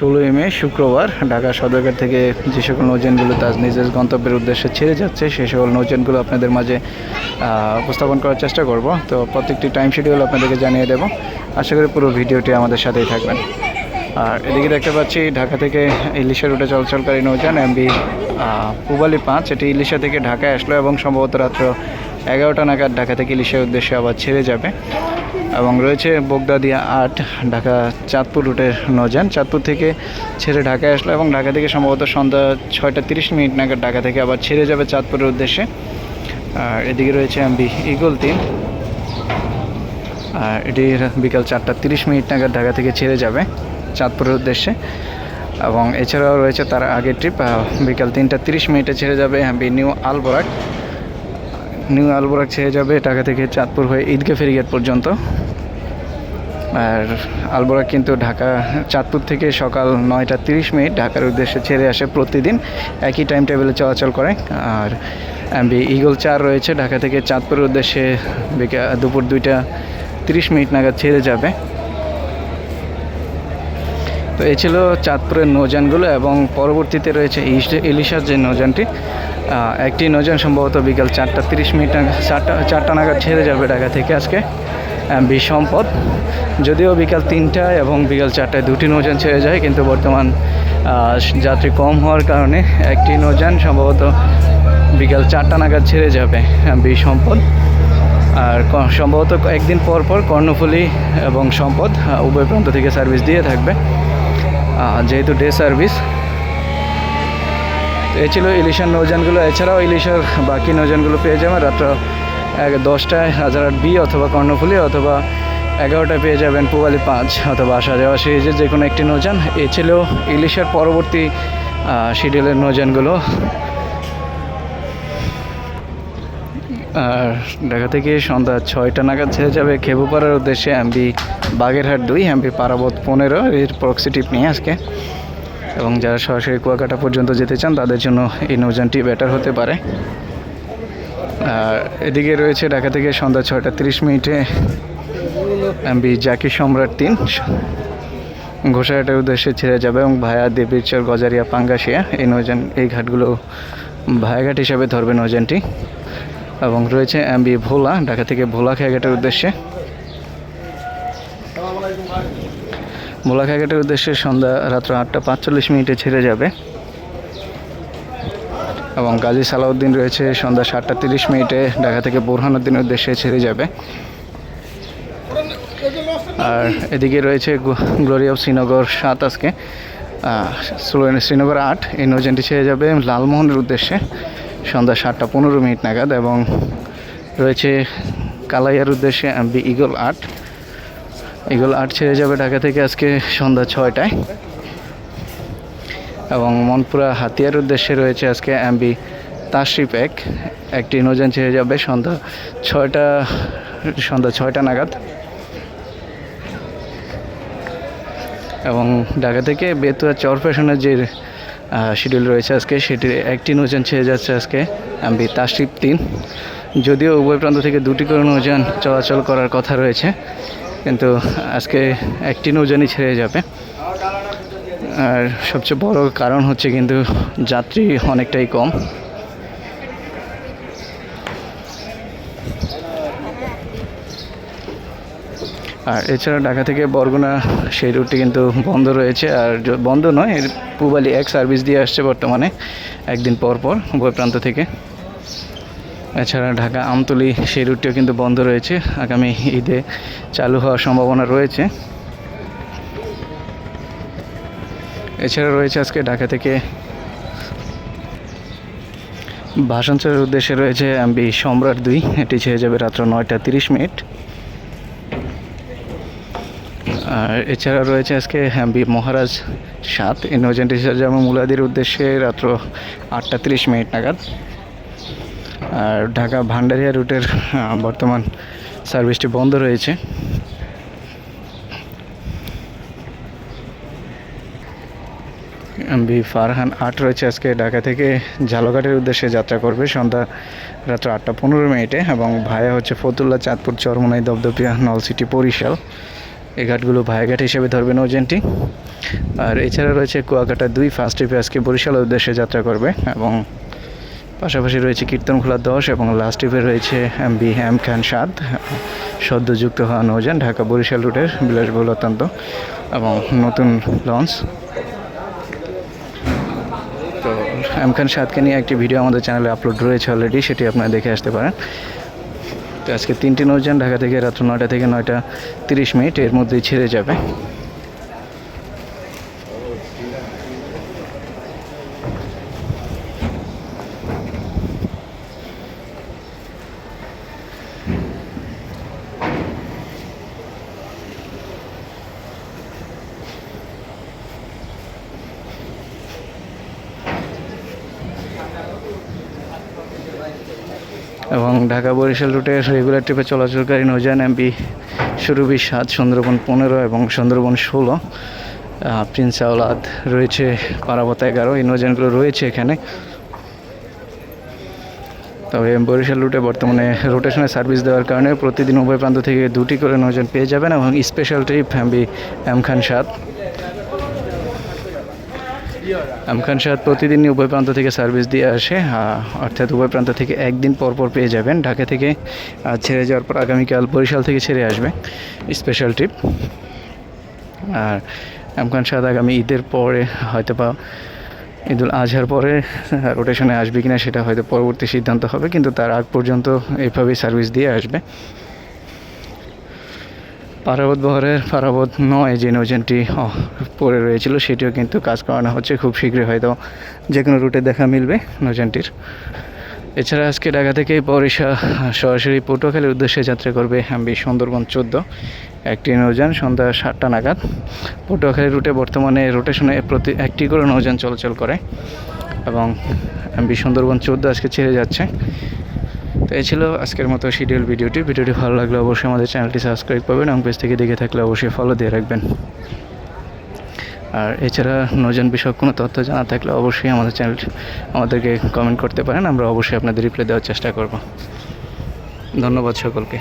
ষোলোই মে, শুক্রবার, ঢাকা সদরঘাট থেকে যে সকল নৌযানগুলো তার নিজের গন্তব্যের উদ্দেশ্যে ছেড়ে যাচ্ছে সেই সকল নৌযানগুলো আপনাদের মাঝে উপস্থাপন করার চেষ্টা করব। তো প্রত্যেকটি টাইম শিডিউল আপনাদেরকে জানিয়ে দেব। আশা করি পুরো ভিডিওটি আমাদের সাথেই থাকবেন। আর এদিকে দেখতে পাচ্ছি, ঢাকা থেকে ইলিশা রুটে চলাচলকারী নৌযান এমবি পুবালি পাঁচ। এটি ইলিশা থেকে ঢাকায় আসলো এবং সম্ভবত রাত্র এগারোটা নাগাদ ঢাকা থেকে ইলিশার উদ্দেশ্যে আবার ছেড়ে যাবে। এবং রয়েছে বগদাদিয়া আট, ঢাকা চাঁদপুর রুটের নজান। চাঁদপুর থেকে ছেড়ে ঢাকায় আসলো এবং ঢাকা থেকে সম্ভবত সন্ধ্যা ছয়টা তিরিশ মিনিট নাগাদ ঢাকা থেকে আবার ছেড়ে যাবে চাঁদপুরের উদ্দেশ্যে। আর এদিকে রয়েছে এমবি ইগল তিন। আর এটি বিকাল চারটা তিরিশ মিনিট নাগাদ ঢাকা থেকে ছেড়ে যাবে চাঁদপুরের উদ্দেশ্যে। এবং এছাড়াও রয়েছে তার আগের ট্রিপ বিকাল তিনটা তিরিশ মিনিটে ছেড়ে যাবে MB new Alborak new Alborak ছেড়ে যাবে ঢাকা থেকে চাঁদপুর হয়ে ঈদগাহ ফেরিঘাট পর্যন্ত। আর আলবোরাক কিন্তু ঢাকা, চাঁদপুর থেকে সকাল নয়টা তিরিশ মিনিট ঢাকার উদ্দেশ্যে ছেড়ে আসে প্রতিদিন। একই টাইম টেবিলে চলাচল করে। আর এমবি ইগল চার রয়েছে। ঢাকা থেকে চাঁদপুরের উদ্দেশ্যে দুপুর দুইটা তিরিশ মিনিট নাগাদ ছেড়ে যাবে। তো এই ছিল চাঁদপুরের নৌযানগুলো এবং পরবর্তীতে রয়েছে ইলিশার যে নৌযানটি আহ, একটি নৌযান সম্ভবত বিকাল চারটা তিরিশ মিনিট চারটা চারটা নাগাদ ছেড়ে যাবে ঢাকা থেকে আজকে বিসম্পদ যদিও বিকাল তিনটায় এবং বিকাল চারটায় দুটি নৌযান ছেড়ে যায় কিন্তু বর্তমান যাত্রী কম হওয়ার কারণে একটি নৌযান সম্ভবত বিকাল চারটা নাগাদ ছেড়ে যাবে বি সম্পদ। আর সম্ভবত একদিন পর পর কর্ণফুলী এবং সম্পদ উভয় প্রান্ত থেকে সার্ভিস দিয়ে থাকবে। যেহেতু ডে সার্ভিস এ ছিল ইলিশার নৌজানগুলো এছাড়াও ইলিশার বাকি নৌজানগুলো পেয়ে যাবেন রাত্র এক দশটায় হাজারআট বি অথবা কর্ণফুলি অথবা এগারোটায় পেয়ে যাবেন পুবালি পাঁচ অথবা আসা যাওয়া সিরিজের যে কোনো একটি নৌজান এ ছিল ইলিশের পরবর্তী শিডিউলের নৌযানগুলো। আর ঢাকা থেকে সন্ধ্যা ছয়টা নাগাদ ছেড়ে যাবে খেবুপাড়ার উদ্দেশ্যে এমবি বাগেরহাট দুই, এমবি পারাবত পনেরো এর প্রক্সিটিভ নিয়ে আজকে। এবং যারা সরাসরি কুয়াকাটা পর্যন্ত যেতে চান, তাদের জন্য এই নৌযানটি বেটার হতে পারে। আর এদিকে রয়েছে ঢাকা থেকে সন্ধ্যা ছয়টা তিরিশ মিনিটে এমবি জাকি সম্রাট তিন। ঘোষাঘাটের উদ্দেশ্যে ছেড়ে যাবে এবং ভায়া দেবীরচর গজারিয়া পাঙ্গাসিয়া। এই নৌযান, এই ঘাটগুলো ভায়াঘাট হিসাবে ধরবে নৌযানটি। এবং রয়েছে এমবি ভোলা, ঢাকা থেকে ভোলা খেয়াঘাটের উদ্দেশ্যে। ভোলা খেয়াঘাটের উদ্দেশ্যে সন্ধ্যা রাত্র আটটা পাঁচচল্লিশ মিনিটে ছেড়ে যাবে। এবং গাজী সালাউদ্দিন রয়েছে সন্ধ্যা সাতটা তিরিশ মিনিটে, ঢাকা থেকে বোরহানুদ্দিনের উদ্দেশ্যে ছেড়ে যাবে। আর এদিকে রয়েছে গ্লোরি অফ শ্রীনগর সাত আজকে। শ্রীনগর আট, এই নৌযানটি ছেড়ে যাবে লালমোহনের উদ্দেশ্যে। সন্ধ্যা সাতটা পনেরো মিনিট নাগাদ এবং রয়েছে কালাইয়ার উদ্দেশ্যে ইগল আট। ইগল আট ছেড়ে যাবে ঢাকা থেকে আজকে সন্ধ্যা ছয়টায়। এবং মনপুরা হাতিয়ার উদ্দেশ্যে রয়েছে আজকে এমবি তাশরিফ এক। একটি নৌযান ছেড়ে যাবে সন্ধ্যা ছয়টা সন্ধ্যা ছয়টা নাগাদ। এবং ঢাকা থেকে বেতুয়া চরপেশনের যে শিডিউল রয়েছে আজকে। সেটির একটি নৌযান ছেড়ে যাচ্ছে আজকে এমবি তাশিপ তিন। যদিও উভয় প্রান্ত থেকে দুটি করে নৌযান চলাচল করার কথা রয়েছে, কিন্তু আজকে একটি নৌযানই ছেড়ে যাবে। আর সবচেয়ে বড় কারণ হচ্ছে কিন্তু যাত্রী অনেকটাই কম। আর এছাড়া ঢাকা থেকে বরগুনা সেই রুটটি কিন্তু বন্ধ রয়েছে, আর বন্ধ নয়, এর পুবালি এক সার্ভিস দিয়ে আসছে বর্তমানে, একদিন পর পর উভয় প্রান্ত থেকে। এছাড়া ঢাকা আমতলি সেই রুটটিও কিন্তু বন্ধ রয়েছে, আগামী ঈদে চালু হওয়ার সম্ভাবনা রয়েছে। এছাড়া রয়েছে আজকে ঢাকা থেকে ভাষাঞ্চলের উদ্দেশ্যে রয়েছে এমবি সম্রাট দুই, এটি ছেড়ে যাবে রাত্র নয়টা তিরিশ মিনিট। আর এছাড়া রয়েছে আজকে মহারাজ সাত নৌযানটি ছেড়ে মুলাদির উদ্দেশ্যে রাত্র আটটা তিরিশ মিনিট নাগাদ। আর ঢাকা ভান্ডারিয়া রুটের বর্তমান সার্ভিসটি বন্ধ রয়েছে। এমবি ফারহান আট রয়েছে আজকে ঢাকা থেকে ঝালকাঠের উদ্দেশ্যে যাত্রা করবে। সন্ধ্যা রাত্র আটটা পনেরো মিনিটে এবং ভায়া হচ্ছে ফতুল্লা, চাঁদপুর, চরমনাই, দপদপিয়া, নলসিটি, বরিশাল। এই ঘাটগুলো ভায়াঘাট হিসেবে ধরবে নৌজেনটি আর এছাড়া রয়েছে কুয়াকাটা দুই ফার্স্ট ট্রিপে আজকে বরিশালের উদ্দেশ্যে যাত্রা করবে এবং পাশাপাশি রয়েছে কীর্তনখোলা দশ এবং লাস্ট ট্রিপে রয়েছে বি এম খান সাদ সদ্যযুক্ত হওয়া নৌযান ঢাকা বরিশাল রুটের বিলাসবহুল অত্যন্ত এবং নতুন লঞ্চ তো এম খান সাদকে নিয়ে একটি ভিডিও আমাদের চ্যানেলে আপলোড রয়েছে অলরেডি সেটি আপনারা দেখে আসতে পারেন। আজকে তিনটি নৌযান ঢাকা থেকে রাত্র নয়টা থেকে নয়টা তিরিশ মিনিট এর মধ্যে ছেড়ে যাবে। এবং ঢাকা বরিশাল রুটে রেগুলার ট্রিপে চলাচলকারী নৌযান এমপি সুরভি সাত সুন্দরবন পনেরো এবং সুন্দরবন ষোলো প্রিন্স আওলাদ রয়েছে পারাবত এগারো। এই নৌযানগুলো রয়েছে এখানে। তবে বরিশাল রুটে বর্তমানে রোটেশনে সার্ভিস দেওয়ার কারণে প্রতিদিন উভয় প্রান্ত থেকে দুটি করে নৌযান পেয়ে যাবেন এবং special trip MB M Khan সাত আমখান সাদ প্রতিদিনই উভয় প্রান্ত থেকে সার্ভিস দিয়ে আসে অর্থাৎ উভয় প্রান্ত থেকে একদিন পর পর পেয়ে যাবেন। ঢাকা থেকে ছেড়ে যাওয়ার পর আগামীকাল বরিশাল থেকে ছেড়ে আসবে স্পেশাল ট্রিপ আর আমখান সাদ আগামী ঈদের পরে হয়তো বা ঈদুল আজহার পরে রোটেশনে আসবে কিনা সেটা হয়তো পরবর্তী সিদ্ধান্ত হবে, কিন্তু তার আগ পর্যন্ত এইভাবেই সার্ভিস দিয়ে আসবে। পারাবত বহরের পারাবত নয় যে নৌযানটি পড়ে রয়েছিল, সেটিও কিন্তু কাজ করানো হচ্ছে খুব শীঘ্রই, হয়তো যে কোনো রুটে দেখা মিলবে নৌযানটির। এছাড়া আজকে ঢাকা থেকে বরিশা সরাসরি পটুয়াখালীর উদ্দেশ্যে যাত্রা করবে এমবি সুন্দরবন চোদ্দ। একটি নৌযান সন্ধ্যা সাতটা নাগাদ। পটুয়াখালী রুটে বর্তমানে রোটেশনে প্রতি একটি করে নৌযান চলাচল করে এবং এমবি সুন্দরবন চোদ্দ আজকে ছেড়ে যাচ্ছে। তো এই ছিল আজকের মতো শিডিউল ভিডিওটি। ভিডিওটি ভালো লাগলে অবশ্যই আমাদের চ্যানেলটি সাবস্ক্রাইব করবেন এবং পেজ থেকে দেখে থাকলে অবশ্যই ফলো দিয়ে রাখবেন। আর এছাড়া নজন বিষয়ক কোনো তথ্য জানা থাকলে অবশ্যই আমাদের চ্যানেল, আমাদেরকে কমেন্ট করতে পারেন, আমরা অবশ্যই আপনাদের রিপ্লাই দেওয়ার চেষ্টা করব। ধন্যবাদ সকলকে।